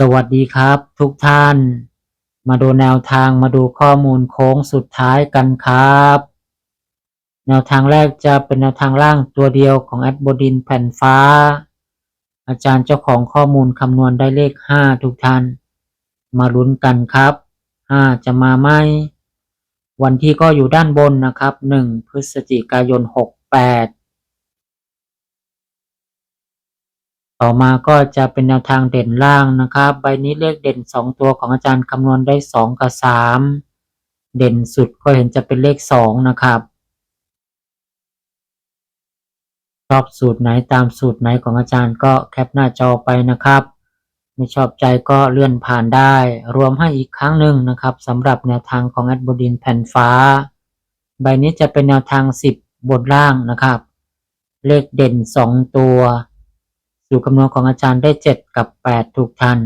สวัสดีครับทุกท่าน มาดูแนวทางมาดูข้อมูลโค้งสุดท้ายกันครับ แนวทางแรกจะเป็นแนวทางล่างตัวเดียวของแอดบดินแผ่นฟ้า อาจารย์เจ้าของข้อมูลคำนวณได้เลข 5 ทุกท่าน มาลุ้นกันครับ 5 จะมาไหมวันที่ก็อยู่ด้านบนนะครับ 1 พฤศจิกายน 68 ต่อมาก็จะเป็นแนวทางเด่นล่างนะครับ ใบนี้เลขเด่น 2 ตัวของอาจารย์คำนวณได้ 2 กับ 3 เด่นสุดก็เห็นจะเป็นเลข 2 นะครับชอบสูตรไหนตามสูตรไหนของอาจารย์ก็แคปหน้าจอไปนะครับ ไม่ชอบใจก็เลื่อนผ่านได้ รวมให้อีกครั้งหนึ่งนะครับสำหรับแนวทางของแอดบดินแผ่นฟ้า ใบนี้จะเป็นแนวทาง 10 บนล่างนะครับ เลขเด่น 2 ตัว สูตรคำนวณของอาจารย์ได้ 7 กับ 8 ถูกทัน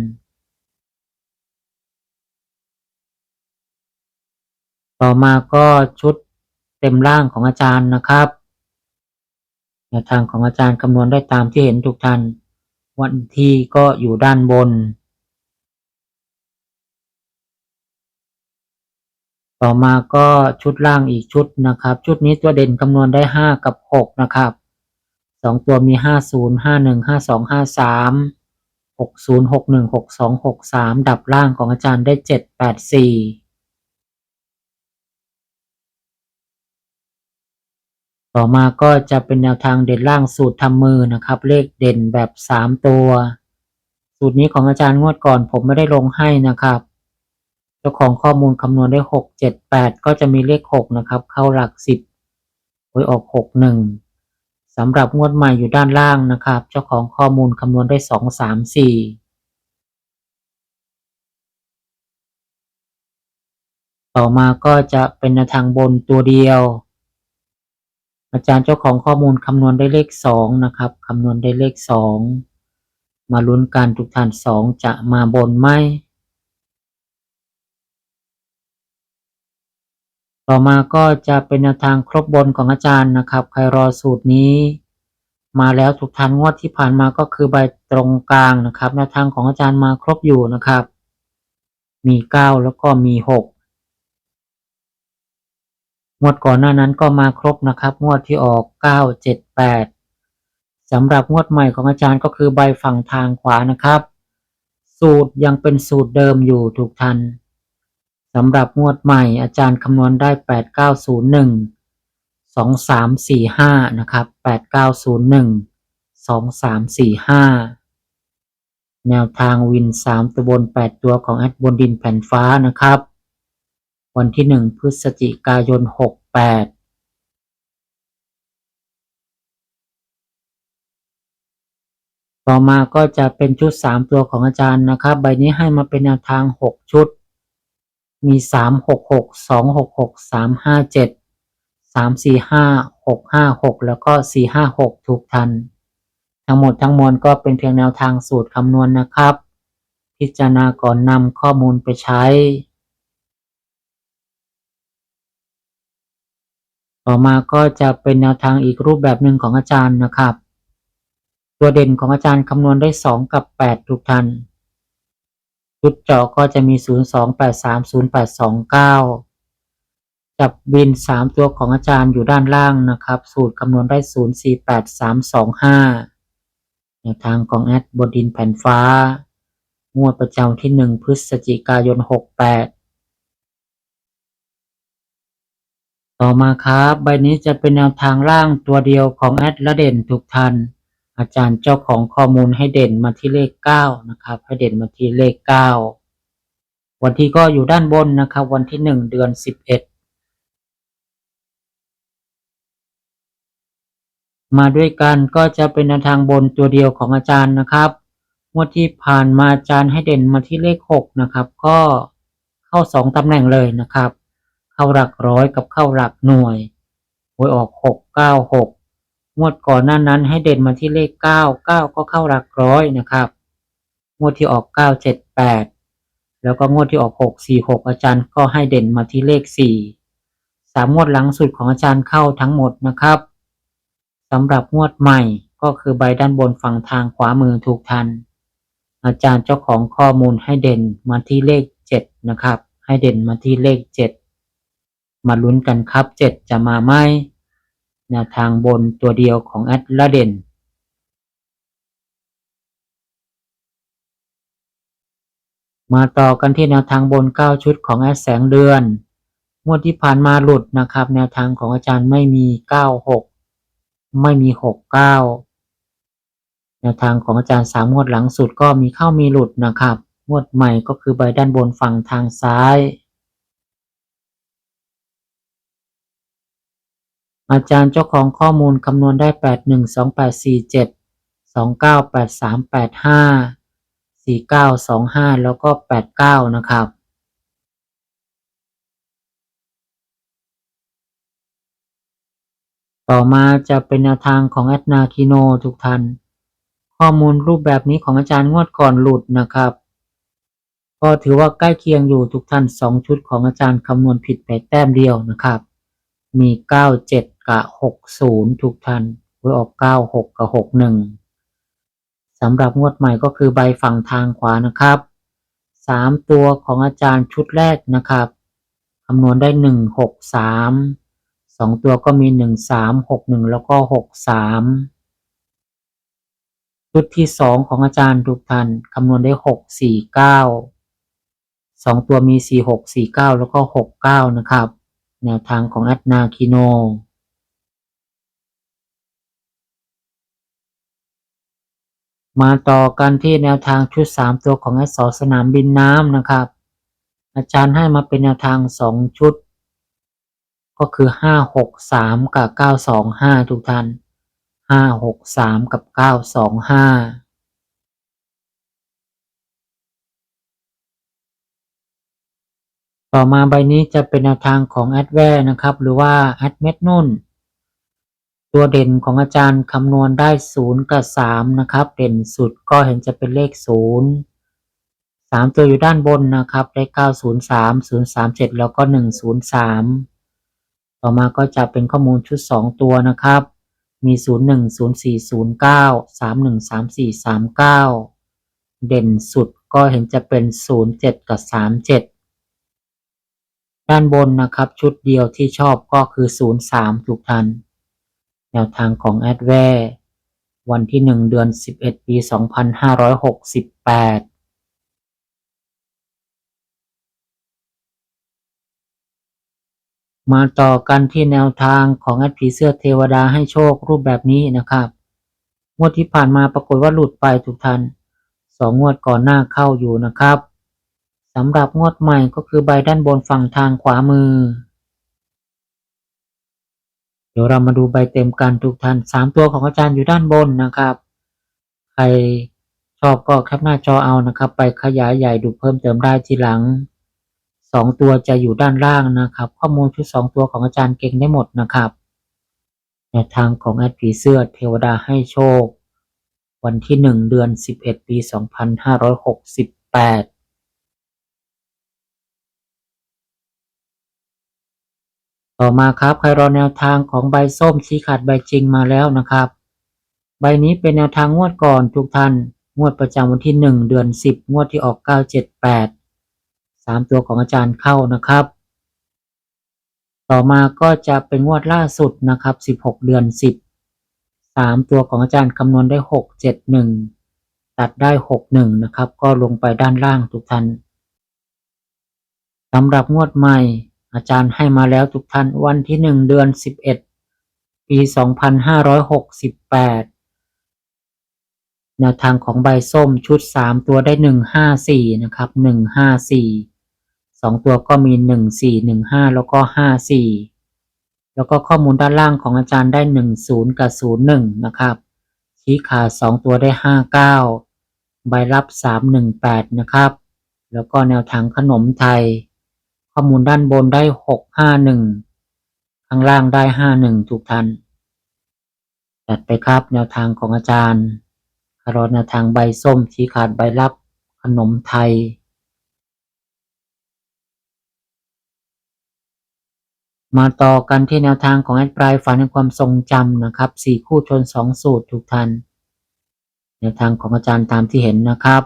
ต่อมาก็ชุดเต็มร่างของอาจารย์นะครับแนวทางของอาจารย์คำนวณได้ตามที่เห็นทุกท่านวันที่ก็อยู่ด้านบน ต่อมาก็ชุดล่างอีกชุดนะครับ ชุดนี้ตัวเด่นคำนวณได้ 5 กับ 6 นะครับ สองตัวมี50 51 52 53 60 61 62 63ดับล่างของอาจารย์ได้7 8 4ต่อมาก็จะเป็นแนวทางเด่นล่างสูตรทำมือนะครับ เลขเด่นแบบ3ตัว สูตรนี้ของอาจารย์งวดก่อนผมไม่ได้ลงให้นะครับเจ้าของข้อมูลคำนวณได้6 7 8ก็จะมีเลข6นะครับ เข้าหลัก10หวยออก6 1สำหรับงวดใหม่อยู่ด้านล่างนะครับ เจ้าของข้อมูลคำนวณได้2 3 4ต่อมาก็จะเป็นทางบนตัวเดียว อาจารย์เจ้าของข้อมูลคำนวณได้เลขสองนะครับคำนวณได้เลขสองมาลุ้นการทุกท่านสองจะมาบนไหม ต่อมาก็จะเป็นแนวทางครบบนของอาจารย์นะครับ ใครรอสูตรนี้ มาแล้วทุกท่านงวดที่ผ่านมาก็คือใบตรงกลางนะครับแนวทางของอาจารย์มาครบอยู่นะครับ มีเก้าแล้วก็มีหกงวดก่อนหน้านั้นก็มาครบนะครับ งวดที่ออก9 7 8สำหรับงวดใหม่ของอาจารย์ก็คือใบฝั่งทางขวานะครับ สูตรยังเป็นสูตรเดิมอยู่ทุกท่าน สำหรับงวดใหม่อาจารย์คำนวณได้ 8 9 0 1 2 3 4 5 นะครับ 8 9 0 1 2 3 4 5 แนวทางวิน 3 ตัวบน 8 ตัวของแอดบนดินแผ่นฟ้านะครับ วันที่ 1 พฤศจิกายน 68ต่อมาก็จะเป็นชุด 3 ตัวของอาจารย์นะครับ ใบนี้ให้มาเป็นแนวทาง 6 ชุด มี3 6 6 2 6 6 3 5 7 3 4 5 6 5 6แล้วก็4 5 6ถูกทัน ทั้งหมดทั้งมวลก็เป็นเพียงแนวทางสูตรคำนวณนะครับ พิจารณาก่อนนำข้อมูลไปใช้ ต่อมาก็จะเป็นแนวทางอีกรูปแบบหนึ่งของอาจารย์นะครับ ตัวเด่นของอาจารย์คำนวณได้ 2 กับ 8 ทุกท่าน ชุดเจาะก็จะมี 0 2 8 3 0 8 2 9จับบิน 3 ตัวของอาจารย์อยู่ด้านล่างนะครับ สูตรคำนวณได้ 0 4 8 3 2 5แนวทางของแอดบดินแผ่นฟ้างวดประจำที่ 1 พฤศจิกายน 68 ต่อมาครับ ใบนี้จะเป็นแนวทางล่างตัวเดียวของแอดและเด่นทุกท่าน อาจารย์เจ้าของข้อมูลให้เด่นมาที่เลข 9 นะครับ ให้เด่นมาที่เลข 9 วันที่ก็อยู่ด้านบนนะครับ วันที่ 1 เดือน 11 มาด้วยกันก็จะเป็นแนวทางบนตัวเดียวของอาจารย์นะครับงวดที่ผ่านมาอาจารย์ให้เด่นมาที่เลขหกนะครับ ก็เข้าสองตำแหน่งเลยนะครับ เข้าหลักร้อยกับเข้าหลักหน่วยหวยออกหกเก้าหก งวดก่อนหน้านั้นให้เด่นมาที่เลขเก้าเก้าก็เข้าหลักร้อยนะครับ งวดที่ออกเก้าเจ็ดแล้วก็งวดที่ออกหกสี่หกอาจารย์ก็ให้เด่นมาที่เลขสี่สามงวดหลังสุดของอาจารย์เข้าทั้งหมดนะครับสำหรับงวดใหม่ก็คือใบด้านบนฝั่งทางขวามือถูกทัน อาจารย์เจ้าของข้อมูลให้เด่นมาที่เลขเจ็ดนะครับ ให้เด่นมาที่เลขเจ็ดมาลุ้นกันครับเจ็ดจะมาไหม แนวทางบนตัวเดียวของแอดละเด่นมาต่อกันที่แนวทางบน 9 ชุดของแอดแสงเดือน งวดที่ผ่านมาหลุดนะครับ แนวทางของอาจารย์ไม่มี 96 ไม่มี 69 แนวทางของอาจารย์สามงวดหลังสุดก็มีเข้ามีหลุดนะครับ งวดใหม่ก็คือใบด้านบนฝั่งทางซ้าย อาจารย์เจ้าของข้อมูลคำนวณได้ 8 1 2 8 4 7 2 9 8 3 8 5สี่เก้าสองห้าแล้วก็แปดเก้านะครับ ต่อมาจะเป็นแนวทางของแอดนาคิโนทุกท่าน ข้อมูลรูปแบบนี้ของอาจารย์งวดก่อนหลุดนะครับ ก็ถือว่าใกล้เคียงอยู่ทุกท่านสองชุดของอาจารย์คำนวณผิดไปแต้มเดียวนะครับ มีเก้าเจ็ด กับหกศูนย์ทุกท่านหวยออกเก้าหกกับหกหนึ่งสำหรับงวดใหม่ก็คือใบฝั่งทางขวานะครับสามตัวของอาจารย์ชุดแรกนะครับคำนวณได้หนึ่งหกสามสองตัวก็มีหนึ่งสามหกหนึ่งแล้วก็หกสามชุดที่สองของอาจารย์ทุกท่านคำนวณได้หกสี่เก้าสองตัวมีสี่หกสี่เก้าแล้วก็หกเก้านะครับ แนวทางของแอดนาคิโน มาต่อกันที่แนวทางชุด 3 ตัวของแอสอสนามบินน้ำนะครับ อาจารย์ให้มาเป็นแนวทาง 2 ชุด ก็คือ 5 6 3 กับ 9 2 5 ทุกท่าน 5 6 3 กับ 9 2 5ต่อมาใบนี้จะเป็นแนวทางของแอดแวร์นะครับ หรือว่าแอดเม็ดนุ่น ตัวเด่นของอาจารย์คำนวณได้0กับ3นะครับ เด่นสุดก็เห็นจะเป็นเลข0 3ตัวอยู่ด้านบนนะครับ ได้903 037แล้วก็103ต่อมาก็จะเป็นข้อมูลชุด2ตัวนะครับ มี01 04 09 31 34 39เด่นสุดก็เห็นจะเป็น07กับ37ด้านบนนะครับ ชุดเดียวที่ชอบก็คือ03ทุกท่าน แนวทางของแอดแวร์วันที่1เดือน11ปี2568มาต่อกันที่แนวทางของแอดผีเสื้อเทวดาให้โชครูปแบบนี้นะครับ งวดที่ผ่านมาปรากฏว่าหลุดไปทุกท่านสองงวดก่อนหน้าเข้าอยู่นะครับสำหรับงวดใหม่ก็คือใบด้านบนฝั่งทางขวามือ เดี๋ยวเรามาดูใบเต็มกันทุกท่านสามตัวของอาจารย์อยู่ด้านบนนะครับ ใครชอบก็แคปหน้าจอเอานะครับ ไปขยายใหญ่ดูเพิ่มเติมได้ทีหลังสองตัวจะอยู่ด้านล่างนะครับ ข้อมูลชุดสองตัวของอาจารย์เก่งได้หมดนะครับแนวทางของแอดผีเสื้อเทวดาให้โชค วันที่หนึ่งเดือนสิบเอ็ดปีสองพันห้าร้อยหกสิบแปด ต่อมาครับใครรอแนวทางของใบส้มชี้ขาดใบจริงมาแล้วนะครับ ใบนี้เป็นแนวทางงวดก่อนทุกท่านงวดประจำวันที่หนึ่งเดือนสิบงวดที่ออกเก้าเจ็ดแปดสามตัวของอาจารย์เข้านะครับ ต่อมาก็จะเป็นงวดล่าสุดนะครับสิบหกเดือนสิบสามตัวของอาจารย์คำนวณได้หกเจ็ดหนึ่งตัดได้หกหนึ่งนะครับ ก็ลงไปด้านล่างทุกท่านสำหรับงวดใหม่ อาจารย์ให้มาแล้วทุกท่านวันที่หนึ่งเดือนสิบเอ็ดปีสองพันห้าร้อยหกสิบแปดแนวทางของใบส้มชุดสามตัวได้หนึ่งห้าสี่นะครับหนึ่งห้าสี่สองตัวก็มีหนึ่งสี่หนึ่งห้าแล้วก็ห้าสี่แล้วก็ข้อมูลด้านล่างของอาจารย์ได้10กับ01นย์หนึ่งนะครับชี้ขาด2ตัวได้59ใบรับ318นะครับ แล้วก็แนวทางขนมไทย อมูลด้านบนได้651ข้างล่างได้51ทุกท่านจัดไปครับแนวทางของอาจารย์คารอแนวทางใบส้มชี้ขาดใบรับขนมไทยมาต่อกันที่แนวทางของแอดปลายฝันในความทรงจำนะครับสี่คู่ชนสองสูตรทุกท่านแนวทางของอาจารย์ตามที่เห็นนะครับ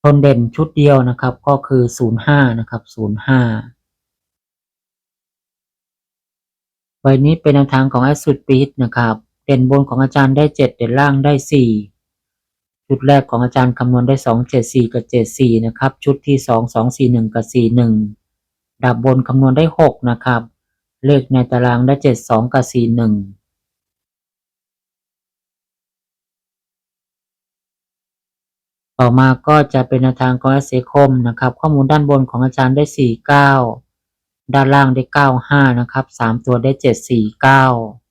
โนเด่นชุดเดียวนะครับ ก็คือศูนย์ห้านะครับศูนย์ห้าใบนี้เป็นแนวทางของแอสซูดปีดนะครับ เด่นบนของอาจารย์ได้เจ็ดเด่นล่างได้สี่ชุดแรกของอาจารย์คำนวณได้สองเจ็ดสี่กับเจ็ดสี่นะครับ ชุดที่สองสองสี่หนึ่งกับสี่หนึ่งดับบนคำนวณได้หกนะครับ เลขในตารางได้เจ็ดสองกับสี่หนึ่ง ต่อมาก็จะเป็นแนวทางของอาเซคมนะครับ ข้อมูลด้านบนของอาจารย์ได้ 49 ด้านล่างได้ 95 นะครับ 3 ตัวได้ 749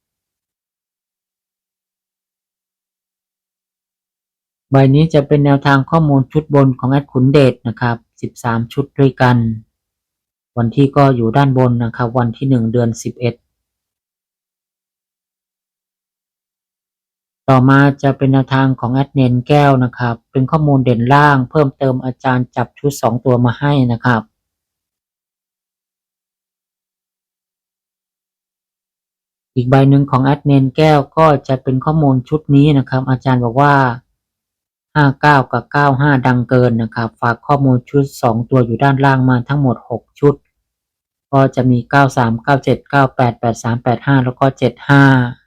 ใบนี้จะเป็นแนวทางข้อมูลชุดบนของแอดขุนเดชนะครับ 13 ชุดด้วยกัน วันที่ก็อยู่ด้านบนนะครับ วันที่ 1 เดือน 11 ต่อมาจะเป็นแนวทางของแอดเนนแก้วนะครับ เป็นข้อมูลเด่นล่าง เพิ่มเติมอาจารย์จับชุดสองตัวมาให้นะครับ อีกใบหนึ่งของแอดเนนแก้วก็จะเป็นข้อมูลชุดนี้นะครับ อาจารย์บอกว่า 59 กับ 95 ดังเกินนะครับ ฝากข้อมูลชุด 2 ตัวอยู่ด้านล่างมาทั้งหมด 6 ชุด ก็จะมี 93 97 98 83 85 แล้วก็ 75